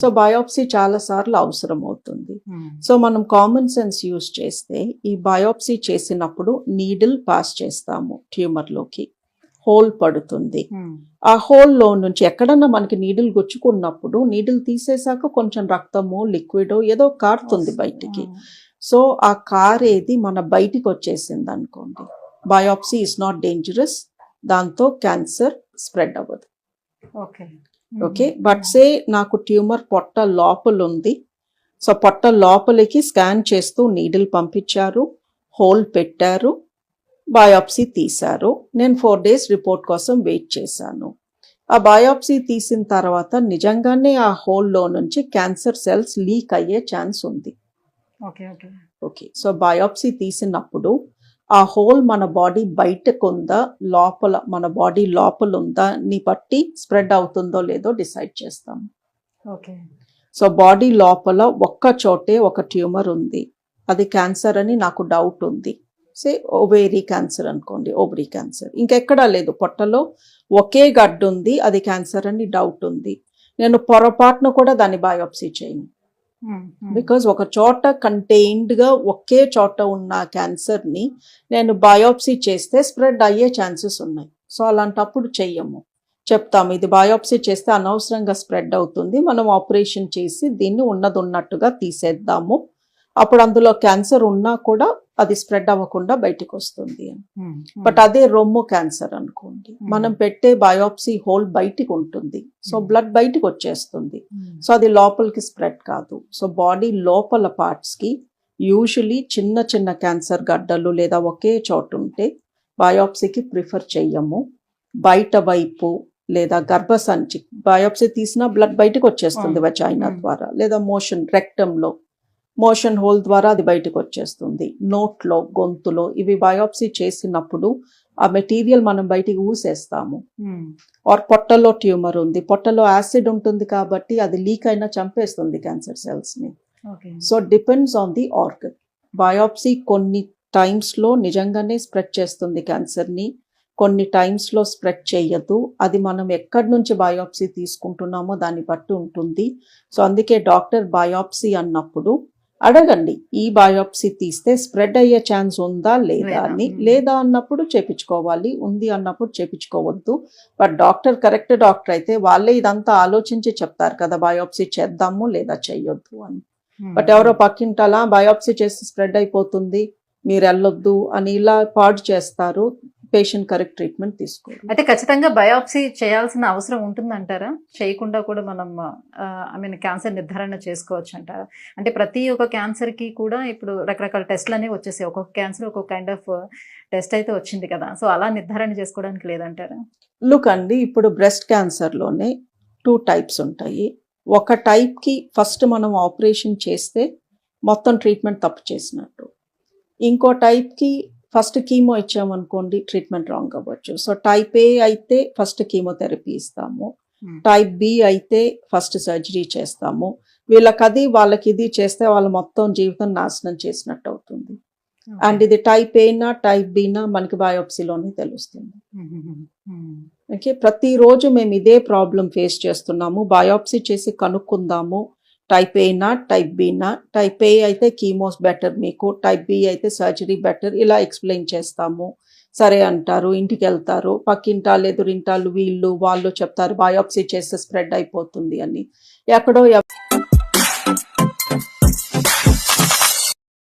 So biopsy చాలా సార్లు అవసరం అవుతుంది సో మనం కామన్ సెన్స్ యూస్ చేస్తే ఈ బయోప్సీ చేసినప్పుడు నీడిల్ పాస్ చేస్తాము ట్యూమర్లోకి హోల్ పడుతుంది. ఆ హోల్లో నుంచి ఎక్కడన్నా మనకి నీడిల్ గుచ్చుకున్నప్పుడు నీడిల్ తీసేసాక కొంచెం రక్తము లిక్విడ్ ఏదో కారుతుంది బయటికి. సో ఆ కారేది మన బయటికి వచ్చేసింది అనుకోండి. బయోప్సీ ఇస్ నాట్ డేంజరస్ దాంతో క్యాన్సర్ స్ప్రెడ్ అవ్వదు. Okay okay? బట్ సే నాకు ట్యూమర్ పొట్ట లోపల ఉంది సో పొట్ట లోపలికి స్కాన్ చేస్తూ నీడిల్ పంపించారు. హోల్ పెట్టారు. బయాప్సీ తీశారు. నేను ఫోర్ డేస్ రిపోర్ట్ కోసం వెయిట్ చేశాను. ఆ బయాప్సీ తీసిన తర్వాత నిజంగానే ఆ హోల్లో నుంచి క్యాన్సర్ సెల్స్ లీక్ అయ్యే ఛాన్స్ ఉంది. Okay okay. Okay. So biopsy తీసినప్పుడు ఆ హోల్ మన బాడీ బయటకు ఉందా లోపల మన బాడీ లోపల ఉందా ని బట్టి స్ప్రెడ్ అవుతుందో లేదో డిసైడ్ చేస్తాం. ఓకే. సో బాడీ లోపల ఒక్క చోటే ఒక ట్యూమర్ ఉంది. అది క్యాన్సర్ అని నాకు డౌట్ ఉంది. సే ఓవేరీ క్యాన్సర్ అనుకోండి ఓవరీ క్యాన్సర్. ఇంకెక్కడా లేదు పొట్టలో ఒకే గడ్డు ఉంది అది క్యాన్సర్ అని డౌట్ ఉంది. నేను పొరపాటున కూడా దాన్ని బయోప్సీ చేయను. బికాజ్ ఒక చోట కంటైన్డ్గా ఒకే చోట ఉన్న క్యాన్సర్ని నేను బయోప్సీ చేస్తే స్ప్రెడ్ అయ్యే ఛాన్సెస్ ఉన్నాయి. సో అలాంటప్పుడు చెయ్యము. చెప్తాము ఇది బయోప్సీ చేస్తే అనవసరంగా స్ప్రెడ్ అవుతుంది. మనం ఆపరేషన్ చేసి దీన్ని ఉన్నది ఉన్నట్టుగా తీసేద్దాము. అప్పుడు అందులో క్యాన్సర్ ఉన్నా కూడా అది స్ప్రెడ్ అవ్వకుండా బయటికి వస్తుంది అని. బట్ అదే రొమ్ము క్యాన్సర్ అనుకోండి మనం పెట్టే బయోప్సీ హోల్ బయటికి ఉంటుంది. సో బ్లడ్ బయటికి వచ్చేస్తుంది. సో అది లోపలికి స్ప్రెడ్ కాదు. సో బాడీ లోపల parts కి యూజువలీ చిన్న చిన్న క్యాన్సర్ గడ్డలు లేదా ఒకే చోటు ఉంటే బయోప్సీకి ప్రిఫర్ చెయ్యము. బయట వైపు లేదా గర్భసంచి బయోప్సీ తీసినా బ్లడ్ బయటకు వచ్చేస్తుంది. వచైనా Hmm. ద్వారా లేదా మోషన్ రెక్టంలో మోషన్ హోల్ ద్వారా అది బయటకు వచ్చేస్తుంది. నోట్లో గొంతులో ఇవి బయోప్సీ చేసినప్పుడు ఆ మెటీరియల్ మనం బయటికి ఊసేస్తాము. ఆర్ పొట్టలో ట్యూమర్ ఉంది. పొట్టలో యాసిడ్ ఉంటుంది కాబట్టి అది లీక్ అయినా చంపేస్తుంది cancer సెల్స్ని. So depends on the organ biopsy కొన్ని times లో నిజంగానే స్ప్రెడ్ చేస్తుంది క్యాన్సర్ని. కొన్ని times లో స్ప్రెడ్ చేయదు. అది మనం ఎక్కడి నుంచి బయోప్సీ తీసుకుంటున్నామో దాన్ని బట్టి ఉంటుంది. సో అందుకే డాక్టర్ బయోప్సీ అన్నప్పుడు అడగండి ఈ బయోప్సీ తీస్తే స్ప్రెడ్ అయ్యే ఛాన్స్ ఉందా లేదా. అని. లేదా అన్నప్పుడు చేపించుకోవాలి ఉంది అన్నప్పుడు చేపించుకోవద్దు. బట్ డాక్టర్ కరెక్ట్ డాక్టర్ అయితే వాళ్ళే ఇదంతా ఆలోచించి చెప్తారు కదా బయోప్సీ చేద్దాము లేదా చెయ్యొద్దు అని. బట్ ఎవరో పక్కింటలా బయోప్సీ చేసి స్ప్రెడ్ అయిపోతుంది మీరు వెళ్ళొద్దు అని ఇలా పాడు చేస్తారు. పేషెంట్ కరెక్ట్ ట్రీట్మెంట్ తీసుకోరు అయితే ఖచ్చితంగా బయాప్సీ చేయాల్సిన అవసరం ఉంటుందంటారా? చేయకుండా కూడా మనం ఐ మీన్ క్యాన్సర్ నిర్ధారణ చేసుకోవచ్చు అంటారా అంటే ప్రతి ఒక్క క్యాన్సర్కి కూడా ఇప్పుడు రకరకాల టెస్ట్లు అనేవి వచ్చేసాయి. ఒక్కొక్క క్యాన్సర్ ఒక్కొక్క కైండ్ ఆఫ్ టెస్ట్ అయితే వచ్చింది కదా. సో అలా నిర్ధారణ చేసుకోవడానికి లేదంటారా? లుక్ అండి ఇప్పుడు బ్రెస్ట్ క్యాన్సర్లోనే టూ టైప్స్ ఉంటాయి. ఒక టైప్కి ఫస్ట్ మనం ఆపరేషన్ చేస్తే మొత్తం ట్రీట్మెంట్ తప్పు చేసినట్టు. ఇంకో టైప్కి ఫస్ట్ కీమో ఇచ్చామనుకోండి ట్రీట్మెంట్ రాంగ్ అవ్వచ్చు. సో టైప్ ఏ అయితే ఫస్ట్ కీమోథెరపీ ఇస్తాము. టైప్ బి అయితే ఫస్ట్ సర్జరీ చేస్తాము. వీళ్ళకి అది వాళ్ళకి ఇది చేస్తే వాళ్ళ మొత్తం జీవితం నాశనం చేసినట్టు అవుతుంది. అండ్ ఇది టైప్ ఏనా టైప్ బినా మనకి బయోప్సీలోనే తెలుస్తుంది. ఓకే ప్రతిరోజు మేము ఇదే ప్రాబ్లం ఫేస్ చేస్తున్నాము. బయోప్సీ చేసి కనుక్కుందాము. టైప్ ఏనా టైప్ బీనా టైప్ ఏ అయితే కీమోస్ బెటర్ మీకు. టైప్ బి అయితే సర్జరీ బెటర్ ఇలా ఎక్స్ప్లెయిన్ చేస్తాము. సరే అంటారు ఇంటికి వెళ్తారు. పక్కింటాలు ఎదురింటాలు వీళ్ళు వాళ్ళు చెప్తారు బయోప్సీ చేస్తే స్ప్రెడ్ అయిపోతుంది అని. ఎక్కడో